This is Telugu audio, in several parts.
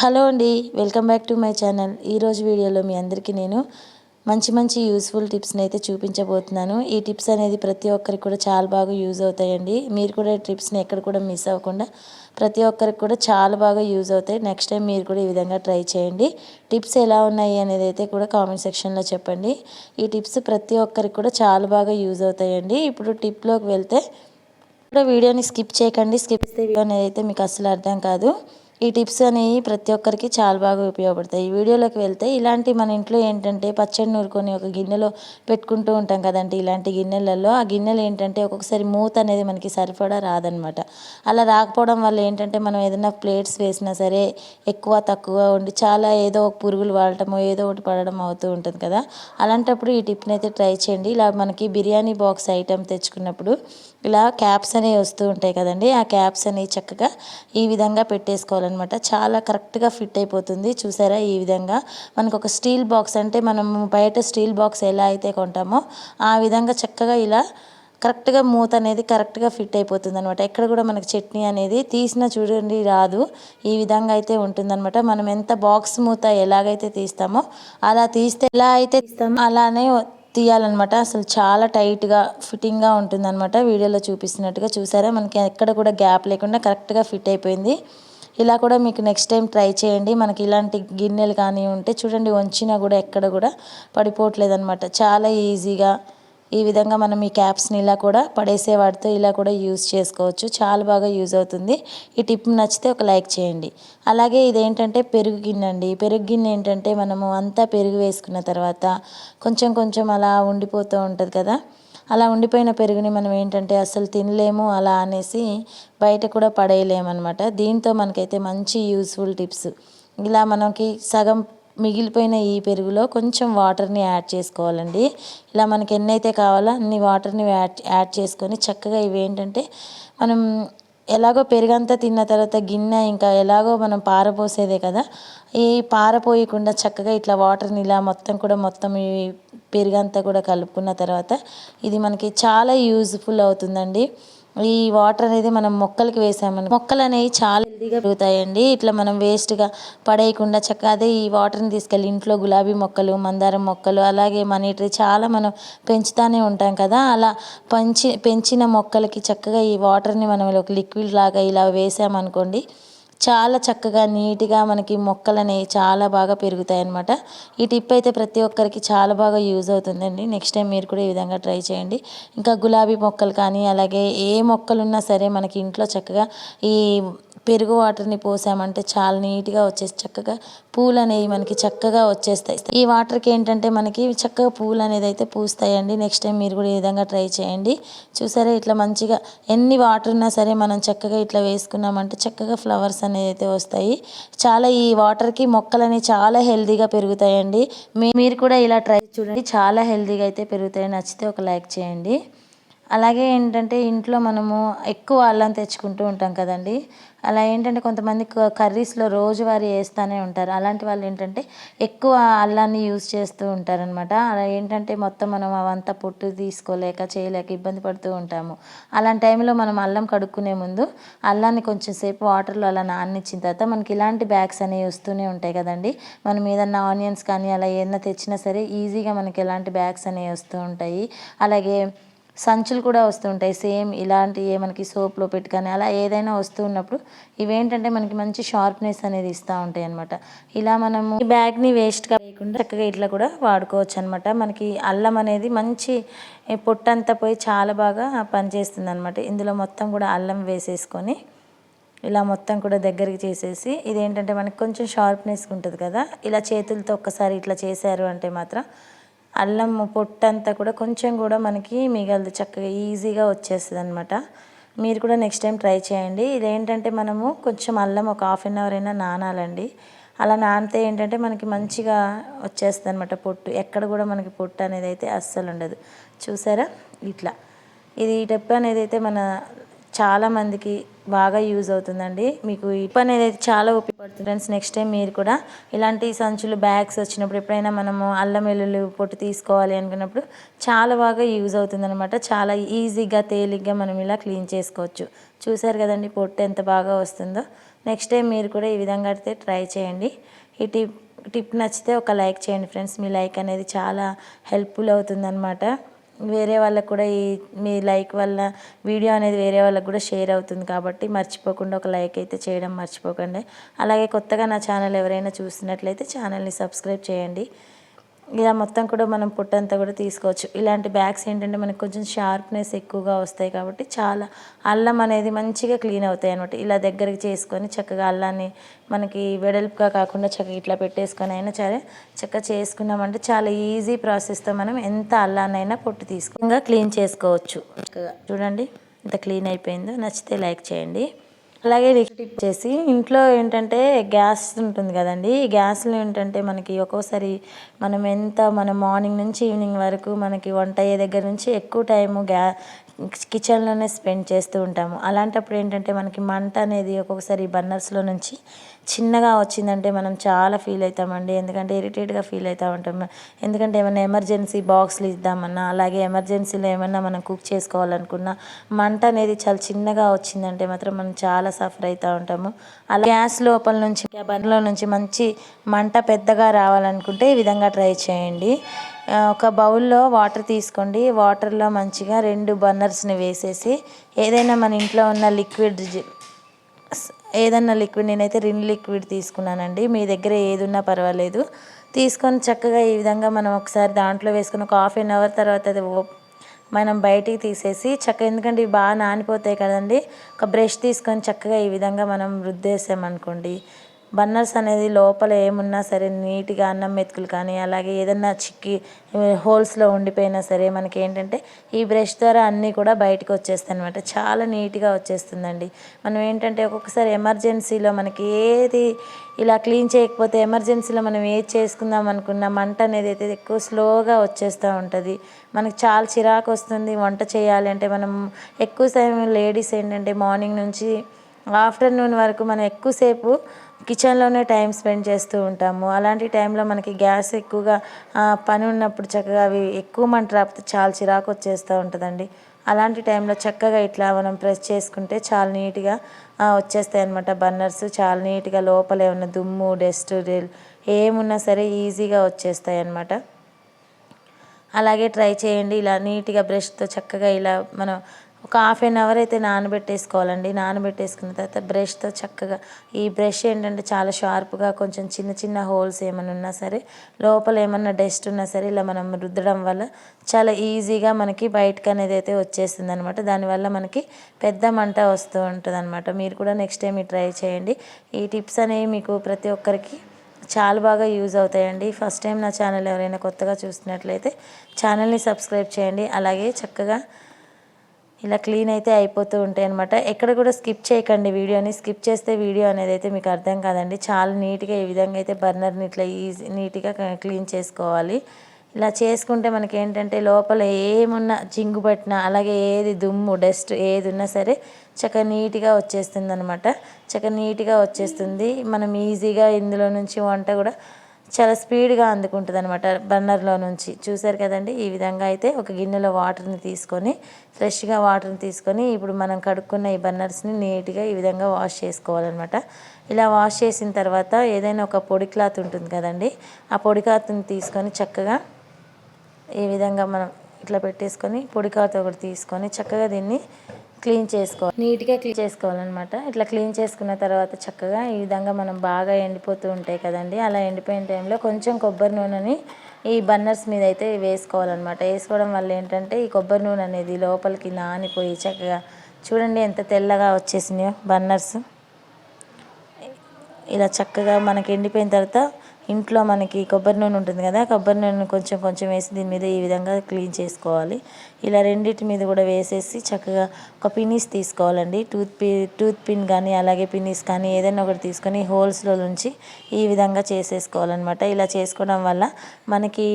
హలో అండి welcome back to my channel. ఈరోజు వీడియోలో మీ అందరికీ నేను మంచి మంచి యూస్ఫుల్ టిప్స్ని అయితే చూపించబోతున్నాను. ఈ టిప్స్ అనేది ప్రతి ఒక్కరికి కూడా చాలా బాగా యూజ్ అవుతాయండి. మీరు కూడా ఈ టిప్స్ని ఎక్కడ కూడా మిస్ అవ్వకుండా ప్రతి ఒక్కరికి కూడా చాలా బాగా యూజ్ అవుతాయి. నెక్స్ట్ టైం మీరు కూడా ఈ విధంగా ట్రై చేయండి. టిప్స్ ఎలా ఉన్నాయి అనేది అయితే కూడా కామెంట్ సెక్షన్లో చెప్పండి. ఈ టిప్స్ ప్రతి ఒక్కరికి కూడా చాలా బాగా యూజ్ అవుతాయండి. ఇప్పుడు టిప్లోకి వెళ్తే ఇప్పుడు వీడియోని స్కిప్ చేయకండి. స్కిప్ చేస్తే వీడియో అనేది అయితే మీకు అసలు అర్థం కాదు. ఈ టిప్స్ అనేవి ప్రతి ఒక్కరికి చాలా బాగా ఉపయోగపడతాయి. ఈ వీడియోలోకి వెళ్తే ఇలాంటి మన ఇంట్లో ఏంటంటే పచ్చడి నూరుకొని ఒక గిన్నెలో పెట్టుకుంటూ ఉంటాం కదండి. ఇలాంటి గిన్నెలలో ఆ గిన్నెలు ఏంటంటే ఒక్కొక్కసారి మూత అనేది మనకి సరిపడా రాదనమాట. అలా రాకపోవడం వల్ల ఏంటంటే మనం ఏదైనా ప్లేట్స్ వేసినా సరే ఎక్కువ తక్కువ ఉండి చాలా ఏదో ఒక పురుగులు వాడటమో ఏదో ఒకటి పడడం అవుతూ ఉంటుంది కదా. అలాంటప్పుడు ఈ టిప్ని అయితే ట్రై చేయండి. ఇలా మనకి బిర్యానీ బాక్స్ ఐటెం తెచ్చుకున్నప్పుడు ఇలా క్యాప్స్ అనేవి వస్తూ ఉంటాయి కదండి. ఆ క్యాప్స్ అనేవి చక్కగా ఈ విధంగా పెట్టేసుకోవాలన్నమాట. చాలా కరెక్ట్గా ఫిట్ అయిపోతుంది. చూసారా? ఈ విధంగా మనకు ఒక స్టీల్ బాక్స్ అంటే మనము బయట స్టీల్ బాక్స్ ఎలా అయితే కొంటామో ఆ విధంగా చక్కగా ఇలా కరెక్ట్గా మూత అనేది కరెక్ట్గా ఫిట్ అయిపోతుంది అనమాట ఎక్కడ కూడా మనకి చట్నీ అనేది తీసిన చూడండి రాదు. ఈ విధంగా అయితే ఉంటుందన్నమాట. మనం ఎంత బాక్స్ మూత ఎలాగైతే తీస్తామో అలా తీస్తే ఎలా అయితే తీస్తామో అలానే తీయాలన్నమాట. అసలు చాలా టైట్గా ఫిట్టింగ్గా ఉంటుందన్నమాట. వీడియోలో చూపిస్తున్నట్టుగా చూసారా? మనకి ఎక్కడ కూడా గ్యాప్ లేకుండా కరెక్ట్గా ఫిట్ అయిపోయింది. ఇలా కూడా మీకు నెక్స్ట్ టైం ట్రై చేయండి. మనకి ఇలాంటి గిన్నెలు కానీ ఉంటే చూడండి వంచినా కూడా ఎక్కడ కూడా పడిపోవట్లేదు అనమాట చాలా ఈజీగా ఈ విధంగా మనం ఈ క్యాప్స్ని ఇలా కూడా పడేసే వాటితో ఇలా కూడా యూజ్ చేసుకోవచ్చు. చాలా బాగా యూజ్ అవుతుంది. ఈ టిప్ నచ్చితే ఒక లైక్ చేయండి. అలాగే ఇదేంటంటే పెరుగు గిన్నె అండి పెరుగు గిన్నె ఏంటంటే మనము అంతా పెరుగు వేసుకున్న తర్వాత కొంచెం కొంచెం అలా ఉండిపోతూ ఉంటుంది కదా. అలా ఉండిపోయిన పెరుగుని మనం ఏంటంటే అసలు తినలేము అలా అనేసి బయట కూడా పడేయలేమన్నమాట. దీంతో మనకైతే మంచి యూస్ఫుల్ టిప్స్ ఇలా మనకి సగం మిగిలిపోయిన ఈ పెరుగులో కొంచెం వాటర్ని యాడ్ చేసుకోవాలండి. ఇలా మనకి ఎన్నైతే కావాలో అన్ని వాటర్ని యాడ్ యాడ్ చేసుకొని చక్కగా ఇవి ఏంటంటే మనం ఎలాగో పెరుగంతా తిన్న తర్వాత గిన్నె ఇంకా ఎలాగో మనం పారపోసేదే కదా ఈ పారపోయకుండా చక్కగా ఇట్లా వాటర్ని ఇలా మొత్తం కూడా మొత్తం ఈ పెరుగంతా కూడా కలుపుకున్న తర్వాత ఇది మనకి చాలా యూజ్ఫుల్ అవుతుందండి. ఈ వాటర్ అనేది మనం మొక్కలకి వేసామని మొక్కలు అనేవి చాలా హెల్దీగా పెరుగుతాయండి. ఇట్లా మనం వేస్ట్గా పడేయకుండా చక్కగా అదే ఈ వాటర్ని తీసుకెళ్ళి ఇంట్లో గులాబీ మొక్కలు మందారం మొక్కలు అలాగే మనీ ట్రీ చాలా మనం పెంచుతూనే ఉంటాం కదా. అలా పెంచి పెంచిన మొక్కలకి చక్కగా ఈ వాటర్ని మనం ఒక లిక్విడ్ లాగా ఇలా వేసామనుకోండి చాలా చక్కగా నీట్గా మనకి మొక్కలు అనేవి చాలా బాగా పెరుగుతాయి అన్నమాట ఈ టిప్ అయితే ప్రతి ఒక్కరికి చాలా బాగా యూజ్ అవుతుందండి. నెక్స్ట్ టైం మీరు కూడా ఈ విధంగా ట్రై చేయండి. ఇంకా గులాబీ మొక్కలు కానీ అలాగే ఏ మొక్కలు ఉన్నా సరే మనకి ఇంట్లో చక్కగా ఈ పెరుగు వాటర్ని పోసామంటే చాలా నీట్గా వచ్చేసి చక్కగా పూలు అనేవి మనకి చక్కగా వచ్చేస్తాయి. ఈ వాటర్కి ఏంటంటే మనకి చక్కగా పూలు అనేది అయితే పూస్తాయండి. నెక్స్ట్ టైం మీరు కూడా ఈ విధంగా ట్రై చేయండి. చూసారా ఇట్లా మంచిగా ఎన్ని వాటర్ ఉన్నా సరే మనం చక్కగా ఇట్లా వేసుకున్నామంటే చక్కగా ఫ్లవర్స్ అనేది అయితే వస్తాయి. చాలా ఈ వాటర్కి మొక్కలు అనేవి చాలా హెల్దీగా పెరుగుతాయండి. మీరు కూడా ఇలా ట్రై చూడండి. చాలా హెల్దీగా అయితే పెరుగుతాయి. నచ్చితే ఒక లైక్ చేయండి. అలాగే ఏంటంటే ఇంట్లో మనము ఎక్కువ అల్లం తెచ్చుకుంటూ ఉంటాం కదండి. అలా ఏంటంటే కొంతమంది కర్రీస్లో రోజువారీ వేస్తూనే ఉంటారు. అలాంటి వాళ్ళు ఏంటంటే ఎక్కువ అల్లాన్ని యూజ్ చేస్తూ ఉంటారనమాట అలా ఏంటంటే మొత్తం మనం అవంతా పొట్టు తీసుకోలేక చేయలేక ఇబ్బంది పడుతూ ఉంటాము. అలాంటి టైంలో మనం అల్లం కడుక్కునే ముందు అల్లాన్ని కొంచెం సేపు వాటర్లో అలా నానిచ్చిన తర్వాత మనకి ఇలాంటి బ్యాగ్స్ అనేవి వస్తూనే ఉంటాయి కదండి. మనం ఏదన్నా ఆనియన్స్ కానీ అలా ఏదైనా తెచ్చినా సరే ఈజీగా మనకి ఎలాంటి బ్యాగ్స్ అనేవి వస్తూ ఉంటాయి. అలాగే సంచులు కూడా వస్తుంటాయి సేమ్ ఇలాంటివి మనకి సోప్లో పెట్టుకొని అలా ఏదైనా వస్తూ ఉన్నప్పుడు ఇవేంటంటే మనకి మంచి షార్ప్నెస్ అనేది ఇస్తూ ఉంటాయి అనమాట ఇలా మనము ఈ బ్యాగ్ని వేస్ట్గా వేయకుండా చక్కగా ఇట్లా కూడా వాడుకోవచ్చు అనమాట మనకి అల్లం అనేది మంచి పొట్టంతా పోయి చాలా బాగా పనిచేస్తుంది అనమాట ఇందులో మొత్తం కూడా అల్లం వేసేసుకొని ఇలా మొత్తం కూడా దగ్గరికి చేసేసి ఇదేంటంటే మనకి కొంచెం షార్ప్నెస్ ఉంటుంది కదా ఇలా చేతులతో ఒక్కసారి ఇట్లా చేశారు అంటే మాత్రం అల్లం పొట్టంతా కూడా కొంచెం కూడా మనకి మిగలదు చక్కగా ఈజీగా వచ్చేస్తుంది అనమాట మీరు కూడా నెక్స్ట్ టైం ట్రై చేయండి. ఇదేంటంటే మనము కొంచెం అల్లం ఒక హాఫ్ అన్ అవర్ అయినా నానాలండి. అలా నానితే ఏంటంటే మనకి మంచిగా వచ్చేస్తుంది అనమాట పొట్టు. ఎక్కడ కూడా మనకి పొట్టు అనేది అయితే అస్సలు ఉండదు. చూసారా? ఇట్లా. ఇది ఈ టెప్ అనేది అయితే మన చాలామందికి బాగా యూజ్ అవుతుందండి. మీకు ఈ పని అనేది చాలా ఉపయోగపడుతుంది. ఫ్రెండ్స్ నెక్స్ట్ టైం మీరు కూడా ఇలాంటి సంచులు బ్యాగ్స్ వచ్చినప్పుడు ఎప్పుడైనా మనము అల్లం వెల్లుల్లి పొట్టు తీసుకోవాలి అనుకున్నప్పుడు చాలా బాగా యూజ్ అవుతుందనమాట చాలా ఈజీగా తేలిగ్గా మనం ఇలా క్లీన్ చేసుకోవచ్చు. చూసారు కదండి పొట్టు ఎంత బాగా వస్తుందో. నెక్స్ట్ టైం మీరు కూడా ఈ విధంగా అయితే ట్రై చేయండి. ఈ టిప్ టిప్ నచ్చితే ఒక లైక్ చేయండి. ఫ్రెండ్స్ మీ లైక్ అనేది చాలా హెల్ప్ఫుల్ అవుతుందన్నమాట. వేరే వాళ్ళకు కూడా ఈ మీ లైక్ వల్ల వీడియో అనేది వేరే వాళ్ళకి కూడా షేర్ అవుతుంది కాబట్టి మర్చిపోకుండా ఒక లైక్ అయితే చేయడం మర్చిపోకండి. అలాగే కొత్తగా నా ఛానల్ ఎవరైనా చూస్తున్నట్లయితే ఛానల్ని సబ్స్క్రైబ్ చేయండి. ఇలా మొత్తం కూడా మనం పుట్టంతా కూడా తీసుకోవచ్చు. ఇలాంటి బ్యాగ్స్ ఏంటంటే మనకు కొంచెం షార్ప్నెస్ ఎక్కువగా వస్తాయి కాబట్టి చాలా అల్లం అనేది మంచిగా క్లీన్ అవుతాయి అనమాట ఇలా దగ్గరికి చేసుకొని చక్కగా అల్లాన్ని మనకి వెడల్పుగా కాకుండా చక్కగా ఇట్లా పెట్టేసుకొని అయినా సరే చక్కగా చేసుకున్నామంటే చాలా ఈజీ ప్రాసెస్తో మనం ఎంత అల్లాన్నైనా పొట్టు తీసుకుని క్లీన్ చేసుకోవచ్చు. చక్కగా. చూడండి ఇంత క్లీన్ అయిపోయిందో. నచ్చితే లైక్ చేయండి. అలాగే టిప్ చేసి ఇంట్లో ఏంటంటే గ్యాస్ ఉంటుంది కదండి. ఈ గ్యాస్లో ఏంటంటే మనకి ఒక్కోసారి మనం ఎంత మన మార్నింగ్ నుంచి ఈవినింగ్ వరకు మనకి వంట అయ్యే దగ్గర నుంచి ఎక్కువ టైము గ్యా కిచెన్లోనే స్పెండ్ చేస్తూ ఉంటాము. అలాంటప్పుడు ఏంటంటే మనకి మంట అనేది ఒక్కొక్కసారి బర్నర్స్లో నుంచి చిన్నగా వచ్చిందంటే మనం చాలా ఫీల్ అవుతామండి. ఎందుకంటే ఇరిటేట్గా ఫీల్ అవుతూ ఉంటాం. ఎందుకంటే ఏమైనా ఎమర్జెన్సీ బాక్స్లు ఇద్దామన్నా అలాగే ఎమర్జెన్సీలో ఏమన్నా మనం కుక్ చేసుకోవాలనుకున్నా మంట అనేది చాలా చిన్నగా వచ్చిందంటే మాత్రం మనం చాలా సఫర్ అవుతూ ఉంటాము. అలా గ్యాస్ లోపల నుంచి బర్నర్లో నుంచి మంచి మంట పెద్దగా రావాలనుకుంటే ఈ విధంగా ట్రై చేయండి. ఒక బౌల్లో వాటర్ తీసుకోండి. వాటర్లో మంచిగా రెండు బర్నర్స్ని వేసేసి ఏదైనా మన ఇంట్లో ఉన్న లిక్విడ్ ఏదన్నా లిక్విడ్ నేనైతే రిన్ లిక్విడ్ తీసుకున్నానండి. మీ దగ్గర ఏది ఉన్నా పర్వాలేదు. తీసుకొని చక్కగా ఈ విధంగా మనం ఒకసారి దాంట్లో వేసుకుని ఒక హాఫ్ అన్ అవర్ తర్వాత అది మనం బయటికి తీసేసి చక్కగా ఎందుకంటే ఇవి బాగా నానిపోతాయి కదండి. ఒక బ్రష్ తీసుకొని చక్కగా ఈ విధంగా మనం రుద్దేసామనుకోండి. బన్నర్స్ అనేది లోపల ఏమున్నా సరే నీట్గా అన్నం మెతుకులు కానీ అలాగే ఏదన్నా చిక్కి హోల్స్లో ఉండిపోయినా సరే మనకి ఏంటంటే ఈ బ్రష్ ద్వారా అన్నీ కూడా బయటకు వచ్చేస్తాయి అనమాట చాలా నీట్గా వచ్చేస్తుందండి. మనం ఏంటంటే ఒక్కొక్కసారి ఎమర్జెన్సీలో మనకి ఏది ఇలా క్లీన్ చేయకపోతే ఎమర్జెన్సీలో మనం ఏది చేసుకుందాం అనుకున్న మంట అనేది అయితే ఎక్కువ స్లోగా వచ్చేస్తూ ఉంటుంది. మనకి చాలా చిరాకు వస్తుంది వంట చేయాలి అంటే మనం ఎక్కువ సమయం లేడీస్ ఏంటంటే మార్నింగ్ నుంచి ఆఫ్టర్నూన్ వరకు మనం ఎక్కువసేపు కిచెన్లోనే టైం స్పెండ్ చేస్తూ ఉంటాము. అలాంటి టైంలో మనకి గ్యాస్ ఎక్కువగా పని ఉన్నప్పుడు చక్కగా అవి ఎక్కువ మంట రాకపోతే చాలా చిరాకు వచ్చేస్తూ ఉంటుందండి. అలాంటి టైంలో చక్కగా ఇట్లా మనం ప్రెస్ చేసుకుంటే చాలా నీట్గా వచ్చేస్తాయి అనమాట బర్నర్స్. చాలా నీట్గా లోపల ఏమన్నా దుమ్ము డస్ట్ ఏమున్నా సరే ఈజీగా వచ్చేస్తాయి అనమాట అలాగే ట్రై చేయండి. ఇలా నీట్గా బ్రష్తో చక్కగా ఇలా మనం ఒక హాఫ్ అన్ అవర్ అయితే నానబెట్టేసుకోవాలండి. నానబెట్టేసుకున్న తర్వాత బ్రష్తో చక్కగా ఈ బ్రష్ ఏంటంటే చాలా షార్ప్గా కొంచెం చిన్న చిన్న హోల్స్ ఏమైనా ఉన్నా సరే లోపల ఏమన్నా డస్ట్ ఉన్నా సరే ఇలా మనం రుద్దడం వల్ల చాలా ఈజీగా మనకి బయటకు అనేది అయితే వచ్చేస్తుంది అనమాట దానివల్ల మనకి పెద్ద మంట వస్తూ ఉంటుంది అనమాట మీరు కూడా నెక్స్ట్ టైం ట్రై చేయండి. ఈ టిప్స్ అనేవి మీకు ప్రతి ఒక్కరికి చాలా బాగా యూజ్ అవుతాయండి. ఫస్ట్ టైం నా ఛానల్ ఎవరైనా కొత్తగా చూస్తున్నట్లయితే ఛానల్ని సబ్స్క్రైబ్ చేయండి. అలాగే చక్కగా ఇలా క్లీన్ అయితే అయిపోతూ ఉంటాయి అనమాట ఎక్కడ కూడా స్కిప్ చేయకండి వీడియోని. స్కిప్ చేస్తే వీడియో అనేది అయితే మీకు అర్థం కాదండి. చాలా నీట్గా ఈ విధంగా అయితే బర్నర్ని ఇట్లా ఈజీ నీట్గా క్లీన్ చేసుకోవాలి. ఇలా చేసుకుంటే మనకి ఏంటంటే లోపల ఏమున్నా జింగు పట్టినా అలాగే ఏది దుమ్ము డస్ట్ ఏది ఉన్నా సరే చక్కగా నీట్గా వచ్చేస్తుంది అనమాట చక్కగా నీట్గా వచ్చేస్తుంది. మనం ఈజీగా ఇందులో నుంచి వంట కూడా చాలా స్పీడ్గా అందుకుంటుంది అనమాట బర్నర్లో నుంచి. చూసారు కదండి? ఈ విధంగా అయితే ఒక గిన్నెలో వాటర్ని తీసుకొని ఫ్రెష్గా వాటర్ని తీసుకొని ఇప్పుడు మనం కడుక్కున్న ఈ బర్నర్స్ని నీట్గా ఈ విధంగా వాష్ చేసుకోవాలన్నమాట. ఇలా వాష్ చేసిన తర్వాత ఏదైనా ఒక పొడి క్లాత్ ఉంటుంది కదండి? ఆ పొడి క్లాత్ని తీసుకొని చక్కగా ఈ విధంగా మనం ఇట్లా పెట్టేసుకొని పొడి క్లాత్ ఒకటి తీసుకొని చక్కగా దీన్ని క్లీన్ చేసుకోవాలి నీట్గా క్లీన్ చేసుకోవాలన్నమాట. ఇట్లా క్లీన్ చేసుకున్న తర్వాత చక్కగా ఈ విధంగా మనం బాగా ఎండిపోతూ ఉంటాయి కదండి. అలా ఎండిపోయిన టైంలో కొంచెం కొబ్బరి నూనెని ఈ బన్నర్స్ మీద అయితే వేసుకోవాలన్నమాట. వేసుకోవడం వల్ల ఏంటంటే ఈ కొబ్బరి నూనె అనేది లోపలికి నానిపోయి చక్కగా చూడండి ఎంత తెల్లగా వచ్చేసినాయో బన్నర్స్ ఇలా చక్కగా మనకి ఎండిపోయిన తర్వాత ఇంట్లో మనకి కొబ్బరి నూనె ఉంటుంది కదా కొబ్బరి నూనె కొంచెం కొంచెం వేసి దీని మీద ఈ విధంగా క్లీన్ చేసుకోవాలి. ఇలా రెండింటి మీద కూడా వేసేసి చక్కగా ఒక పినీస్ తీసుకోవాలండి. టూత్ పి టూత్ పిన్ కానీ అలాగే పినీస్ కానీ ఏదైనా ఒకటి తీసుకొని హోల్స్లో నుంచి ఈ విధంగా చేసేసుకోవాలన్నమాట. ఇలా చేసుకోవడం వల్ల మనకి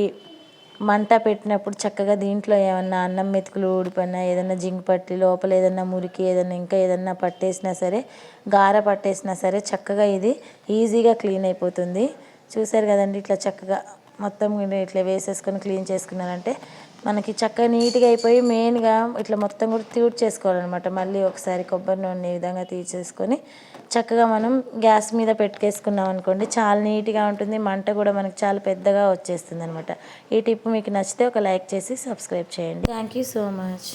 మంట పెట్టినప్పుడు చక్కగా దీంట్లో ఏమన్నా అన్నం మెతుకులు ఊడిపోయినా ఏదైనా జింక్ పట్టి లోపల ఏదైనా మురికి ఏదైనా ఇంకా ఏదైనా పట్టేసినా సరే గార పట్టేసినా సరే చక్కగా ఇది ఈజీగా క్లీన్ అయిపోతుంది. చూసారు కదండి ఇట్లా చక్కగా మొత్తం ఇట్లా వేసేసుకొని క్లీన్ చేసుకున్నారంటే మనకి చక్కగా నీట్గా అయిపోయి మెయిన్గా ఇట్లా మొత్తం కూడా తీడ్ చేసుకోవాలన్నమాట. మళ్ళీ ఒకసారి కొబ్బరి నూనె ఈ విధంగా తీసేసుకొని చక్కగా మనం గ్యాస్ మీద పెట్టుకేసుకున్నాం అనుకోండి చాలా నీట్గా ఉంటుంది. మంట కూడా మనకి చాలా పెద్దగా వచ్చేస్తుంది అనమాట ఈ టిప్ మీకు నచ్చితే ఒక లైక్ చేసి సబ్స్క్రైబ్ చేయండి. Thank you so much.